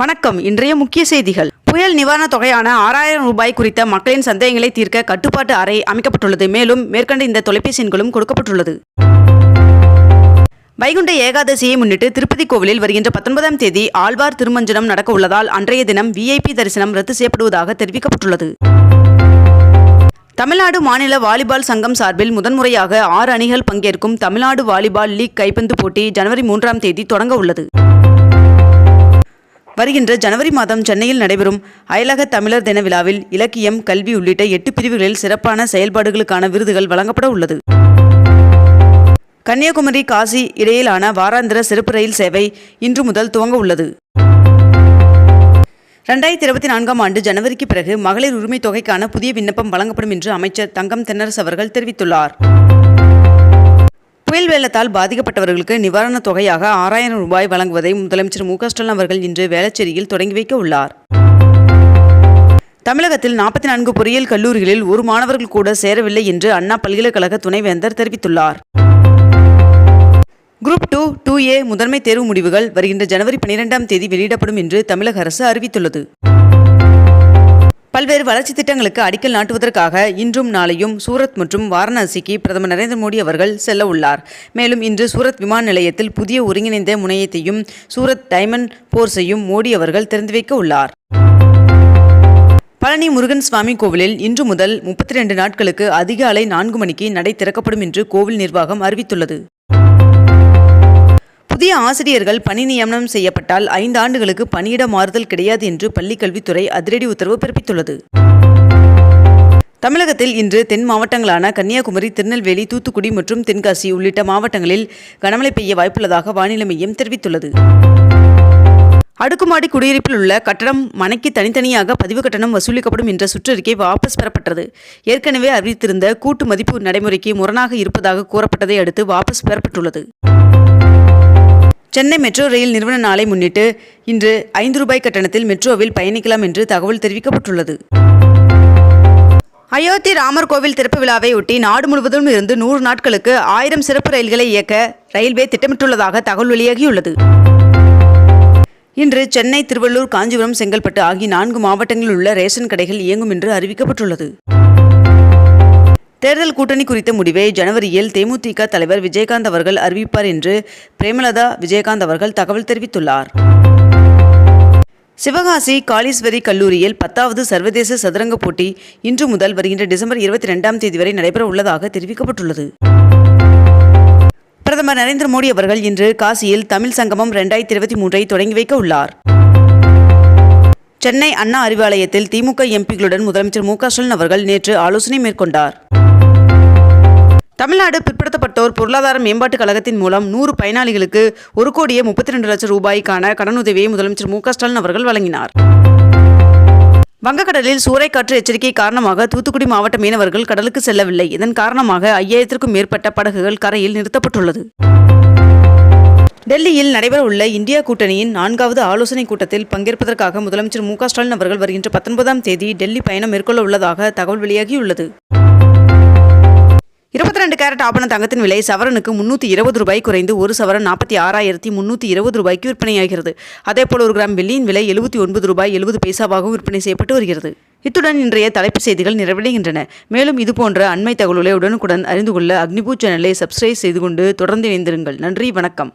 வணக்கம். இன்றைய முக்கிய செய்திகள். புயல் நிவாரணத் தொகையான ஆறாயிரம் ரூபாய் குறித்த மக்களின் சந்தேகங்களை தீர்க்க கட்டுப்பாட்டு அறை அமைக்கப்பட்டுள்ளது. மேலும் மேற்கண்ட இந்த தொலைபேசி எண்களும் கொடுக்கப்பட்டுள்ளது. வைகுண்ட ஏகாதசியை முன்னிட்டு திருப்பதி கோவிலில் வருகின்ற பத்தொன்பதாம் தேதி ஆழ்வார் திருமஞ்சனம் நடக்க உள்ளதால் அன்றைய தினம் விஐபி தரிசனம் ரத்து செய்யப்படுவதாக தெரிவிக்கப்பட்டுள்ளது. தமிழ்நாடு மாநில வாலிபால் சங்கம் சார்பில் முதன்முறையாக ஆறு அணிகள் பங்கேற்கும் தமிழ்நாடு வாலிபால் லீக் கைப்பந்து போட்டி ஜனவரி மூன்றாம் தேதி தொடங்க உள்ளது. வருகின்ற ஜனவரி மாதம் சென்னையில் நடைபெறும் அயலக தமிழர் தின விழாவில் இலக்கியம் கல்வி உள்ளிட்ட எட்டு பிரிவுகளில் சிறப்பான செயல்பாடுகளுக்கான விருதுகள் வழங்கப்பட உள்ளது. கன்னியாகுமரி காசி இடையிலான வாராந்திர சிறப்பு ரயில் சேவை இன்று முதல் துவங்க உள்ளது. ரெண்டாயிரத்தி இருபத்தி நான்காம் ஆண்டு ஜனவரிக்கு பிறகு மகளிர் உரிமைத் தொகைக்கான புதிய விண்ணப்பம் வழங்கப்படும் என்று அமைச்சர் தங்கம் தென்னரசு அவர்கள் தெரிவித்துள்ளார். வெள்ளத்தால் பாதிக்கப்பட்டவர்களுக்கு நிவாரணத் தொகையாக ஆறாயிரம் ரூபாய் வழங்குவதை முதலமைச்சர் மு ஸ்டாலின் அவர்கள் இன்று வேளச்சேரியில் தொடங்கி வைக்க உள்ளார். தமிழகத்தில் நாற்பத்தி நான்கு பொறியியல் கல்லூரிகளில் ஒரு மாணவர்கள் கூட சேரவில்லை என்று அண்ணா பல்கலைக்கழக துணைவேந்தர் தெரிவித்துள்ளார். குரூப் டூ டூ ஏ முதன்மை தேர்வு முடிவுகள் வருகின்ற ஜனவரி பனிரெண்டாம் தேதி வெளியிடப்படும் என்று தமிழக அரசு அறிவித்துள்ளது. பல்வேறு வளர்ச்சி திட்டங்களுக்கு அடிக்கல் நாட்டுவதற்காக இன்றும் நாளையும் சூரத் மற்றும் வாரணாசிக்கு பிரதமர் நரேந்திர மோடி அவர்கள் செல்ல உள்ளார். மேலும் இன்று சூரத் விமான நிலையத்தில் புதிய ஒருங்கிணைந்த முனையத்தையும் சூரத் டைமண்ட் போர்ஸையும் மோடி அவர்கள் திறந்து வைக்க உள்ளார். பழனி முருகன் சுவாமி கோவிலில் இன்று முதல் முப்பத்தி ரெண்டு நாட்களுக்கு அதிகாலை நான்கு மணிக்கு நடை திறக்கப்படும் என்று கோவில் நிர்வாகம் அறிவித்துள்ளது. புதிய ஆசிரியர்கள் பணி நியமனம் செய்யப்பட்டால் ஐந்து ஆண்டுகளுக்கு பணியிட மாறுதல் கிடையாது என்று பள்ளிக்கல்வித்துறை அதிரடி உத்தரவு பிறப்பித்துள்ளது. தமிழகத்தில் இன்று தென் மாவட்டங்களான கன்னியாகுமரி திருநெல்வேலி தூத்துக்குடி மற்றும் தென்காசி உள்ளிட்ட மாவட்டங்களில் கனமழை பெய்ய வாய்ப்புள்ளதாக வானிலை மையம் தெரிவித்துள்ளது. அடுக்குமாடி குடியிருப்பில் உள்ள கட்டடம் மனைக்கு தனித்தனியாக பதிவு கட்டணம் வசூலிக்கப்படும் என்ற சுற்றறிக்கை வாபஸ் பெறப்பட்டது. ஏற்கனவே அறிவித்திருந்த கூட்டு மதிப்பு நடைமுறைக்கு முரணாக இருப்பதாக கூறப்பட்டதை அடுத்து வாபஸ் பெறப்பட்டுள்ளது. சென்னை மெட்ரோ ரயில் நிறுவன நாளை முன்னிட்டு இன்று ஐந்து ரூபாய் கட்டணத்தில் மெட்ரோவில் பயணிக்கலாம் என்று தகவல் தெரிவிக்கப்பட்டுள்ளது. அயோத்தி ராமர் கோவில் திறப்பு விழாவை ஒட்டி நாடு முழுவதும் இருந்து நூறு நாட்களுக்கு ஆயிரம் சிறப்பு ரயில்களை இயக்க ரயில்வே திட்டமிட்டுள்ளதாக தகவல் வெளியாகியுள்ளது. இன்று சென்னை திருவள்ளூர் காஞ்சிபுரம் செங்கல்பட்டு ஆகிய நான்கு மாவட்டங்களில் உள்ள ரேஷன் கடைகள் இயங்கும் என்று அறிவிக்கப்பட்டுள்ளது. தேர்தல் கூட்டணி குறித்த முடிவை ஜனவரியில் தேமுதிக தலைவர் விஜயகாந்த் அவர்கள் அறிவிப்பார் என்று பிரேமலதா விஜயகாந்த் அவர்கள் தகவல் தெரிவித்துள்ளார். சிவகாசி காளீஸ்வரி கல்லூரியில் பத்தாவது சர்வதேச சதுரங்க போட்டி இன்று முதல் வருகின்ற டிசம்பர் இருபத்தி ரெண்டாம் தேதி வரை நடைபெற உள்ளதாக தெரிவிக்கப்பட்டுள்ளது. பிரதமர் நரேந்திர மோடி அவர்கள் இன்று காசியில் தமிழ் சங்கமம் ரெண்டாயிரத்தி இருபத்தி மூன்றை தொடங்கி வைக்க உள்ளார். சென்னை அண்ணா அறிவாலயத்தில் திமுக எம்பிகளுடன் முதலமைச்சர் மு க ஸ்டாலின் அவர்கள் நேற்று ஆலோசனை மேற்கொண்டார். தமிழ்நாடு பிற்படுத்தப்பட்டோர் பொருளாதார மேம்பாட்டுக் கழகத்தின் மூலம் நூறு பயனாளிகளுக்கு ஒரு கோடியே முப்பத்தி ரெண்டு லட்சம் ரூபாய்க்கான கடனுதவியை முதலமைச்சர் மு ஸ்டாலின் அவர்கள் வழங்கினார். வங்கக்கடலில் சூறைக்காற்று எச்சரிக்கை காரணமாக தூத்துக்குடி மாவட்ட மீனவர்கள் கடலுக்கு செல்லவில்லை. இதன் காரணமாக ஐயாயிரத்திற்கும் மேற்பட்ட படகுகள் கரையில் நிறுத்தப்பட்டுள்ளது. டெல்லியில் நடைபெறவுள்ள இந்தியா கூட்டணியின் நான்காவது ஆலோசனைக் கூட்டத்தில் பங்கேற்பதற்காக முதலமைச்சர் மு ஸ்டாலின் அவர்கள் வருகின்ற பத்தொன்பதாம் தேதி டெல்லி பயணம் மேற்கொள்ள உள்ளதாக தகவல் வெளியாகியுள்ளது. இருபத்தி ரெண்டு கேரட் ஆபண தங்கத்தின் விலை சவரனுக்கு முன்னூற்றி இருபது ரூபாய் குறைந்து ஒரு சவரன் நாற்பத்தி ஆறாயிரத்தி முன்னூற்றி இருபது ரூபாய்க்கு விற்பனையாகிறது. அதேபோல் ஒரு கிராம் வெள்ளியின் விலை எழுபத்தி ஒன்பது ரூபாய் எழுபது பைசாவாகவும் விற்பனை செய்யப்பட்டு வருகிறது. இத்துடன் இன்றைய தலைப்புச் செய்திகள் நிறைவடைகின்றன. மேலும் இதுபோன்ற அண்மை தகவல்களை உடனுக்குடன் அறிந்து கொள்ள அக்னிபூ சேனலை சப்ஸ்கிரைப் செய்து கொண்டு தொடர்ந்து இணைந்திருங்கள். நன்றி வணக்கம்.